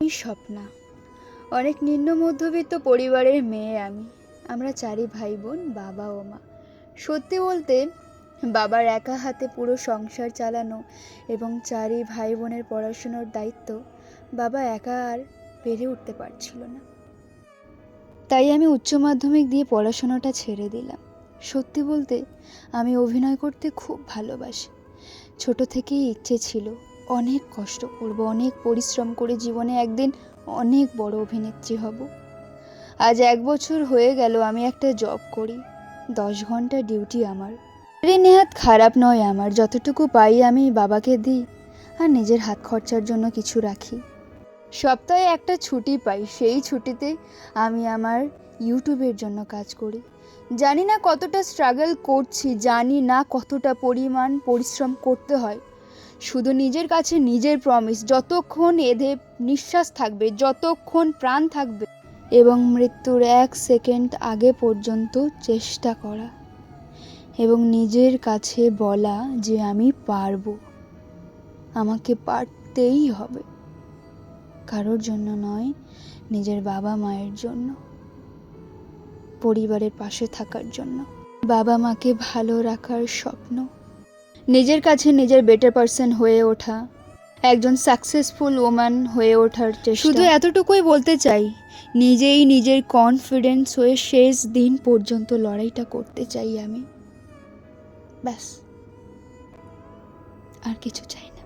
আমি স্বপ্না। অনেক নিম্ন মধ্যবিত্ত পরিবারের মেয়ে আমি। আমরা চারি ভাই বোন বাবা ও মা। সত্যি বলতে, বাবার একা হাতে পুরো সংসার চালানো এবং চারি ভাই বোনের পড়াশুনোর দায়িত্ব বাবা একা আর পেরে উঠতে পারছিল না। তাই আমি উচ্চ মাধ্যমিক দিয়ে পড়াশোনাটা ছেড়ে দিলাম। সত্যি বলতে, আমি অভিনয় করতে খুব ভালোবাসি। ছোট থেকেই ইচ্ছে ছিল অনেক কষ্ট করব, অনেক পরিশ্রম করে জীবনে একদিন অনেক বড় অভিনেত্রী হব। আজ এক বছর হয়ে গেল, আমি একটা জব করি। দশ ঘণ্টা ডিউটি আমার। নেহাত খারাপ নয় আমার, যতটুকু পাই আমি বাবাকে দিই আর নিজের হাত খরচার জন্য কিছু রাখি। সপ্তাহে একটা ছুটি পাই, সেই ছুটিতে আমি আমার ইউটিউবের জন্য কাজ করি। জানি না কতটা স্ট্রাগল করছি, জানি না কতটা পরিমাণ পরিশ্রম করতে হয়। শুধু নিজের কাছে নিজের প্রমিস যতক্ষণ এধে নিঃশ্বাস থাকবে, যতক্ষণ প্রাণ থাকবে এবং মৃত্যুর এক সেকেন্ড আগে পর্যন্ত চেষ্টা করা এবং নিজের কাছে বলা যে আমি পারব। আমাকে পারতেই হবে। কারোর জন্য নয়, নিজের বাবা মায়ের জন্য, পরিবারের পাশে থাকার জন্য। বাবা মাকে ভালো রাখার স্বপ্ন। নিজের কাছে নিজের বেটার পার্সন হয়ে ওঠা, একজন সাকসেসফুল ওম্যান হয়ে ওঠার চেষ্টা। শুধু এতটুকুই বলতে চাই, নিজেই নিজের কনফিডেন্স হয়ে শেষ দিন পর্যন্ত লড়াইটা করতে চাই আমি। ব্যাস। আর কিছু চাই না।